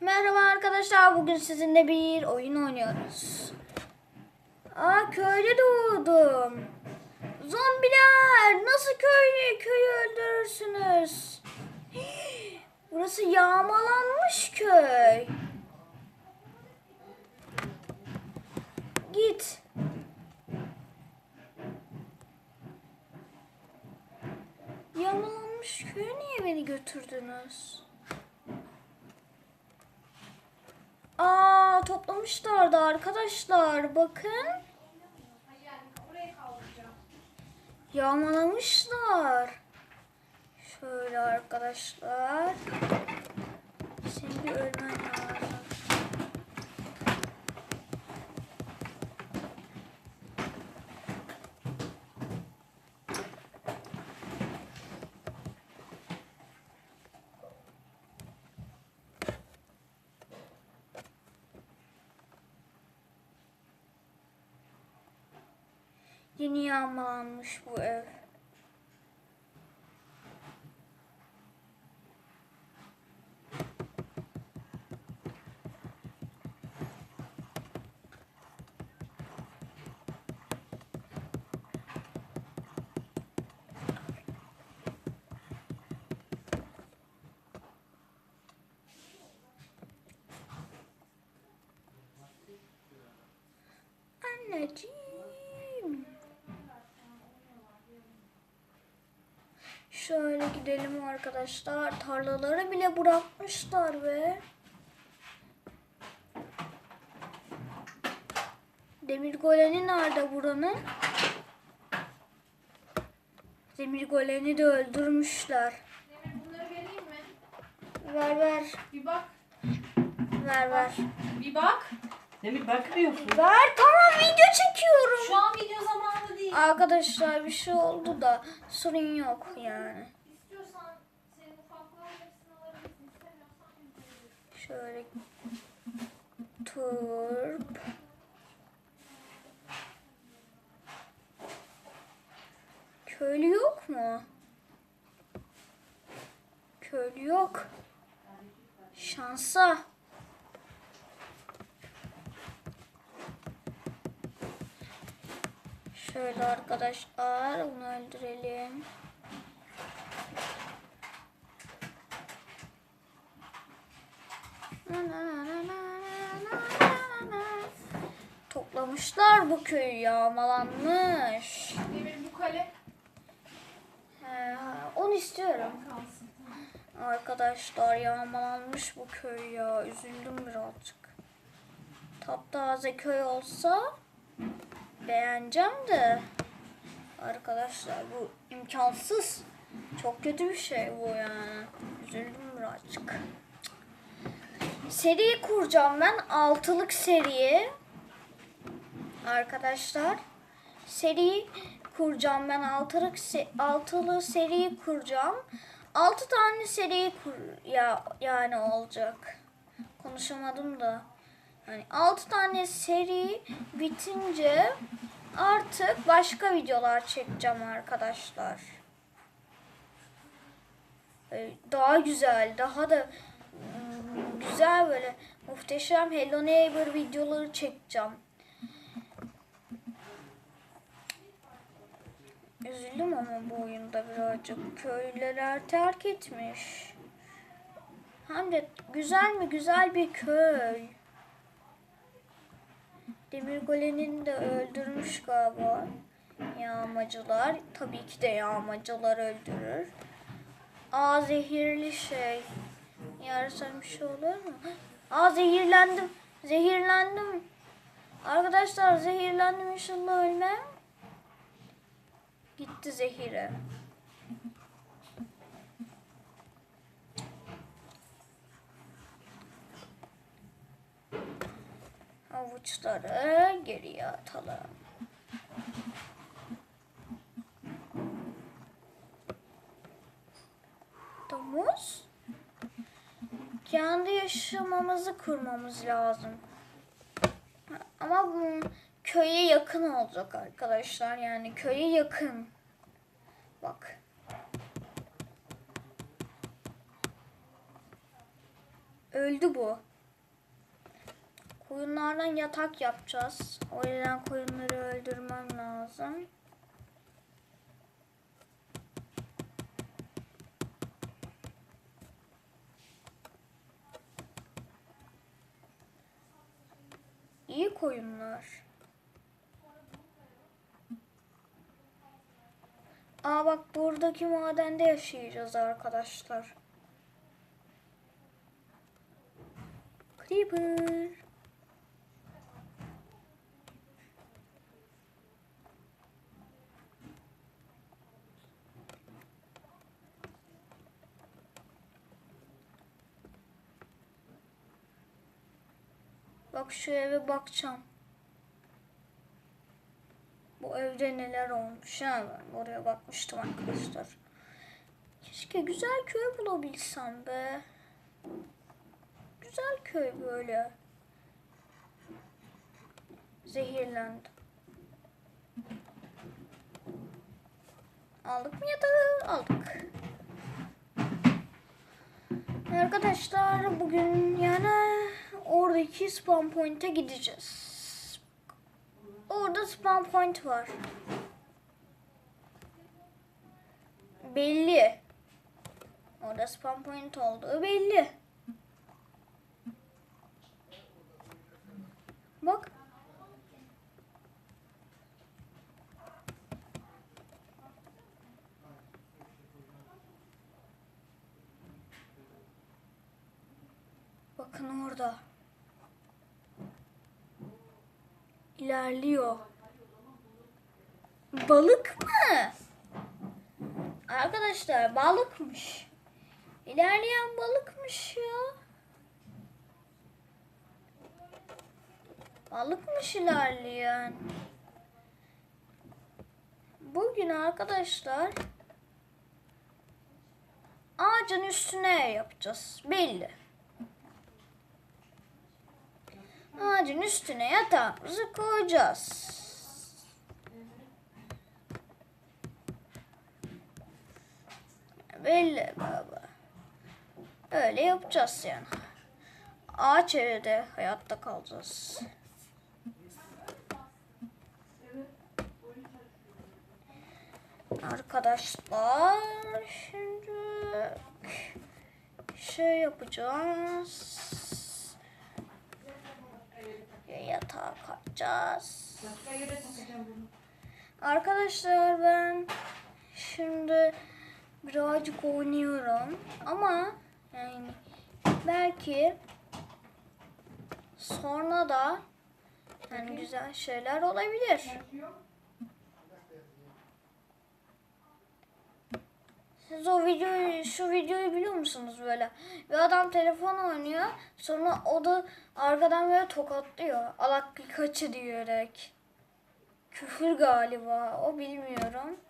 Merhaba arkadaşlar. Bugün sizinle bir oyun oynuyoruz. Aa köyde doğdum. Zombiler nasıl köy köyü öldürürsünüz? Burası yağmalanmış köy. Git. Yağmalanmış köye niye beni götürdünüz? Aa toplamışlardı arkadaşlar. Bakın. Yağmalamışlar. Şöyle arkadaşlar. Bir ölmen lazım. Yeni yağmalanmış bu ev. Anneciğim. Şöyle gidelim arkadaşlar. Tarlaları bile bırakmışlar ve Demir goleni nerede buranın? Demir goleni de öldürmüşler. Demir bunları vereyim mi? Ver ver. Bir bak. Ver ver. Bir bak. Demir bakmıyorsun. Ver tamam video çekiyorum. Şu an video zamanı değil. Arkadaşlar bir şey oldu da sorun yok yani. Şöyle turp. Köylü yok mu? Köylü yok. Şansa. Şöyle arkadaşlar onu öldürelim. Toplamışlar bu köyü yağmalanmış. Demir bu kale He, onu istiyorum. kalsın. Arkadaşlar yağmalanmış bu köy ya. Üzüldüm birazcık. Taptaze köy olsa beğeneceğim de. Arkadaşlar bu imkansız. Çok kötü bir şey bu yani. Üzüldüm birazcık. Seri kuracağım ben. Altılık seriye. Arkadaşlar. Seri kuracağım ben. Altılık se- altılı seri kuracağım. Altı tane seri kur ya yani olacak. Konuşamadım da. Yani altı tane seri bitince artık başka videolar çekeceğim arkadaşlar. Ee, Daha güzel, daha da güzel böyle muhteşem Hello Neighbor videoları çekeceğim. Üzüldüm ama bu oyunda birazcık. Köylüler terk etmiş. Hem de güzel mi güzel bir köy. Demir Golenin de öldürmüş galiba. Yağmacılar. Tabii ki de yağmacılar öldürür. Aa zehirli şey. Yarısam bir şey olur mu? Aa zehirlendim. Zehirlendim. Arkadaşlar zehirlendim inşallah ölmem. Gitti zehire. Avuçları geriye atalım. Kendi yaşamamızı kurmamız lazım. Ama bu köye yakın olacak arkadaşlar. Yani köye yakın. Bak. Öldü bu. Koyunlardan yatak yapacağız. O yüzden koyunları öldürmem lazım. Koyunlar. Aa bak buradaki madende yaşayacağız arkadaşlar. Creeper. Bak şu eve bakacağım. Bu evde neler olmuş ha ben oraya bakmıştım arkadaşlar. Keşke güzel köy bulabilsem be. Güzel köy böyle. Zehirlendim. Aldık mı yatağı? Aldık. Arkadaşlar bugün yani oradaki spawn point'e gideceğiz. Orada spawn point var. Belli. Orada spawn point olduğu belli. Bak. Bakın orada. İlerliyor. Balık mı? Arkadaşlar balıkmış. İlerleyen balıkmış ya. Balıkmış ilerleyen. Bugün arkadaşlar ağacın üstüne yapacağız. Belli. Ağacın üstüne yatağımızı koyacağız. Belli baba. Öyle yapacağız yani. Ağaç evde hayatta kalacağız. Arkadaşlar şimdi şey yapacağız. Yatağa kalkacağız. Arkadaşlar ben şimdi birazcık oynuyorum ama yani belki sonra da yani güzel şeyler olabilir. Siz o videoyu, şu videoyu biliyor musunuz böyle? Bir adam telefon oynuyor, sonra o da arkadan böyle tokatlıyor. Alak kaçı diyerek. Küfür galiba, o bilmiyorum.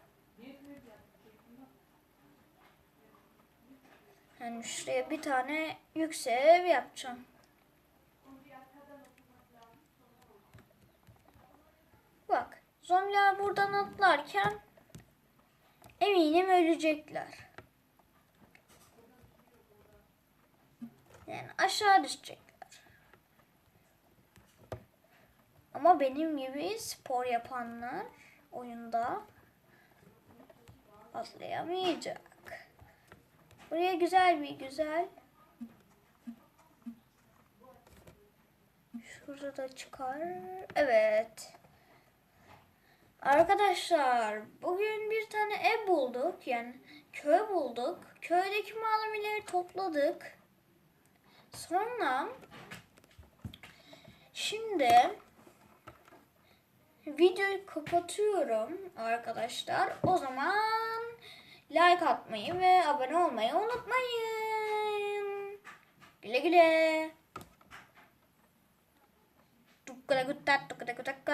Yani şuraya bir tane yüksek ev yapacağım. Bak, zombiler buradan atlarken eminim ölecekler. Yani aşağı düşecekler. Ama benim gibi spor yapanlar oyunda atlayamayacak. Buraya güzel bir güzel. Şurada da çıkar. Evet. Arkadaşlar bugün bir tane ev bulduk. Yani köy bulduk. Köydeki malzemeleri topladık. Sonra şimdi videoyu kapatıyorum arkadaşlar. O zaman like atmayı ve abone olmayı unutmayın. Güle güle. Tukkada guttat tukkada guttat